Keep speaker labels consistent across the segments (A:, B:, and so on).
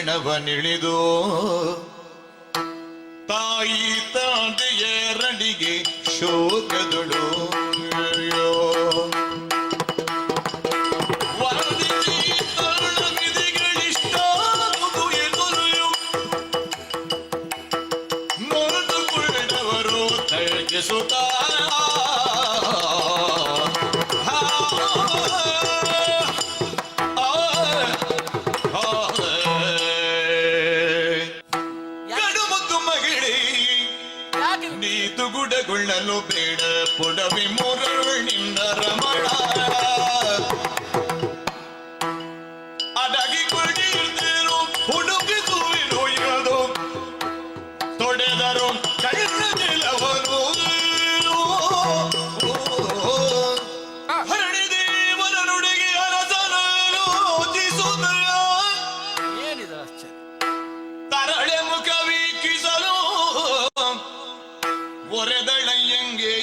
A: ಗಣವನಿಳಿದು ತಾಯಿ ತಂದೆಯರಡಿಗೆ ಶೋಕದಳು ಅಯ್ಯೋ. ಮಗಿಳಿ
B: ಯಾಕೆ?
A: ನೀತುಗುಡಗೊಳ್ಳಲು ಬೇಡ. ಪುಡವಿ ಮುರಳಿಂದ ರಮಣ. ಅಡಗಿ ಕುಡಿಯುತ್ತೇನು ಹುಡುಗಿಸುವಿನು ಇರದು. ತೊಡೆದರು ಕಣ್ಣ ಒರೆದಳಯ್ಯಂಗೆ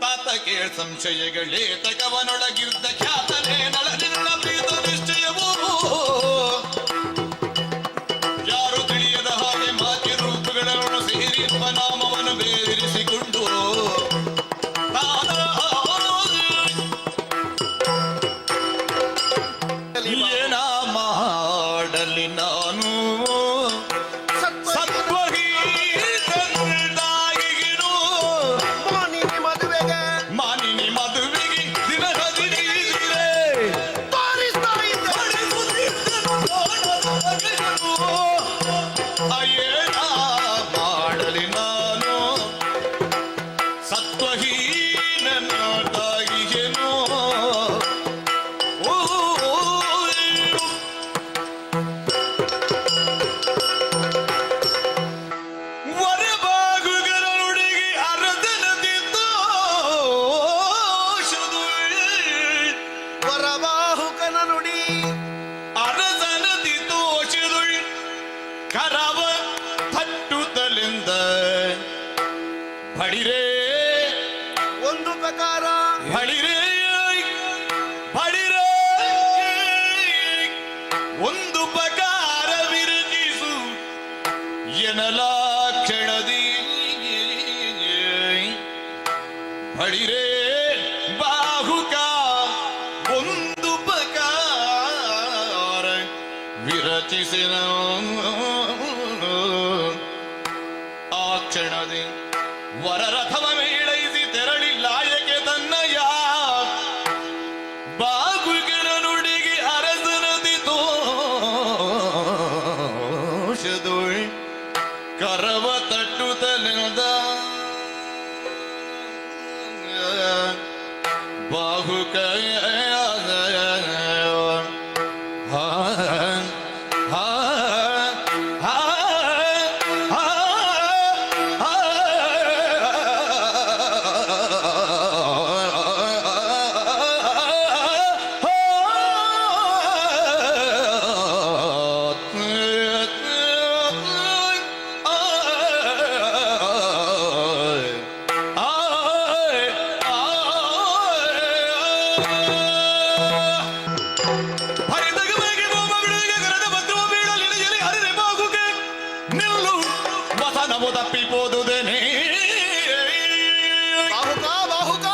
A: ತಾತ ಕೇಳ ಸಂಶಯಗಳೇ ತಕವನೊಳಗಿದ್ದ ಖ್ಯಾತನೇ ನಳದಿನಳ ಪ್ರೀತ ನಿಶ್ಚಯವೂ. ಯಾರು ತಿಳಿಯದ ಹಾಗೆ ಮಾತಿ ರೂಪಗಳನ್ನು ಸೇರಿ ನಾಮವನ್ನು ಬೇರಿಸಿಕೊಂಡು
C: ವರಬಾಹುಕನ ನುಡಿ
A: ಅರಸನದಿ ತೋಷದುಳ್ ಕರವ ತಟ್ಟುತ್ತಲಿಂದ ಬಡಿರೇ
C: ಒಂದು ಪ್ರಕಾರ.
A: ಬಳಿರೇ ಬಳಿರೇ ಒಂದು ಪಕಾರ ವಿರಚಿಸು ಎನಲ ಕ್ಷಣದಿ ಬಳಿರೇ ವಿರಚಿಸಿನ ಆ ಕ್ಷಣದಿ ವರರಥವ ಮೇಳೈಸಿ ತೆರಳಿಲ್ಲಾಯಕೆ ತನ್ನಯ ತನ್ನಯ್ಯ. ನುಡಿಗೆ ಅರಸನದಿ ತೋಷದು ಕರವ ತಟ್ಟುತ್ತಲೆನದ ಬಾಹುಕ వసనము తప్పిపోదుదని. బాహుకా బాహుకా.